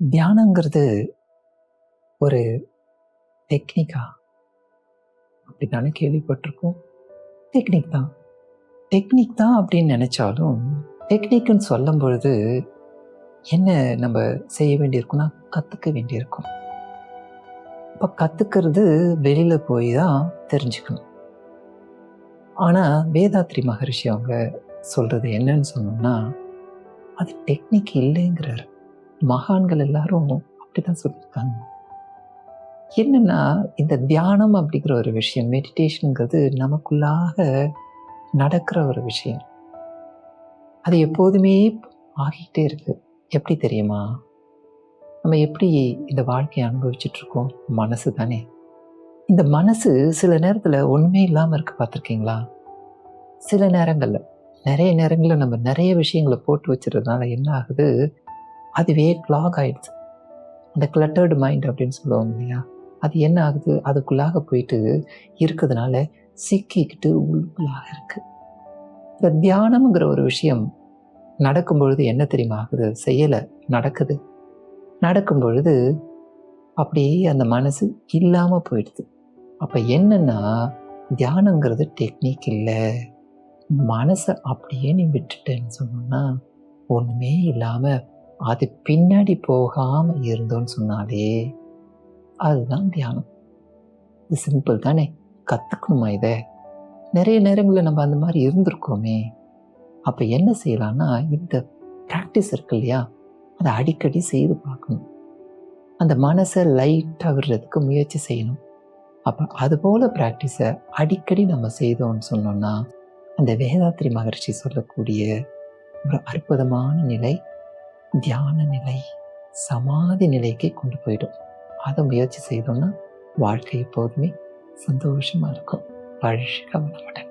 தியானங்கிறது ஒரு டெக்னிக்கா அப்படி தானே கேள்விப்பட்டிருக்கோம். டெக்னிக் தான். டெக்னிக் தான் அப்படின்னு நினச்சாலும் டெக்னிக்குன்னு சொல்லும் பொழுது என்ன நம்ம செய்ய வேண்டியிருக்குன்னா கற்றுக்க வேண்டியிருக்கும். இப்போ கற்றுக்கிறது வெளியில் போய் தான் தெரிஞ்சுக்கணும். ஆனால் வேதாத்ரி மகரிஷி அவங்க சொல்கிறது என்னன்னு சொன்னோம்னா அது டெக்னிக் இல்லைங்கிறாரு. மகான்கள் எல்லாரும் அப்படிதான் சொல்லியிருக்காங்க. என்னன்னா இந்த தியானம் அப்படிங்கிற ஒரு விஷயம் மெடிடேஷனுங்கிறது நமக்குள்ளாக நடக்கிற ஒரு விஷயம். அது எப்போதுமே ஆகிட்டே இருக்கு. எப்படி தெரியுமா? நம்ம எப்படி இந்த வாழ்க்கையை அனுபவிச்சுட்டு இருக்கோம் மனசு தானே. இந்த மனசு சில நேரத்தில் ஒன்றுமே இல்லாமல் இருக்கு பார்த்துருக்கீங்களா? சில நேரங்களில் நிறைய நேரங்களில் நம்ம நிறைய விஷயங்களை போட்டு வச்சுருந்தனால என்ன ஆகுது? அதுவே க்ளாக் ஆயிடுது அந்த கிளட்டர்டு மைண்ட் அப்படின்னு சொல்லுவாங்க இல்லையா? அது என்ன ஆகுது? அதுக்குள்ளாக போயிட்டு இருக்கிறதுனால சிக்கிக்கிட்டு உள்ளுக்குள்ளாக இருக்கு. இந்த தியானம்ங்கிற ஒரு விஷயம் நடக்கும் பொழுது என்ன தெரியுமா ஆகுது? செய்யலை நடக்குது. நடக்கும் பொழுது அப்படியே அந்த மனசு இல்லாமல் போயிடுது. அப்போ என்னன்னா தியானங்கிறது டெக்னிக் இல்லை. மனசை அப்படியே நீ விட்டுட்டேன்னு சொன்னோம்னா ஒன்றுமே இல்லாமல் அது பின்னாடி போகாமல் இருந்தோன்னு சொன்னாலே அதுதான் தியானம். இது சிம்பிள் தானே? கற்றுக்கணுமா இதை? நிறைய நேரங்களில் நம்ம அந்த மாதிரி இருந்திருக்கோமே. அப்போ என்ன செய்யலாம்னா இந்த ப்ராக்டிஸ் இருக்கு இல்லையா? அதை அடிக்கடி செய்து பார்க்கணும். அந்த மனசை லைட்டாக விடுறதுக்கு முயற்சி செய்யணும். அப்போ அதுபோல் ப்ராக்டிஸை அடிக்கடி நம்ம செய்தோம்னு சொன்னோம்னா அந்த வேதாத்ரி மகர்ஷி சொல்லக்கூடிய ஒரு அற்புதமான நிலை தியான நிலை சமாதி நிலைக்கு கொண்டு போயிடும். அதை முயற்சி செய்தோம்னா வாழ்க்கை எப்போதுமே சந்தோஷமாக இருக்கும். பழக வளமுடன்.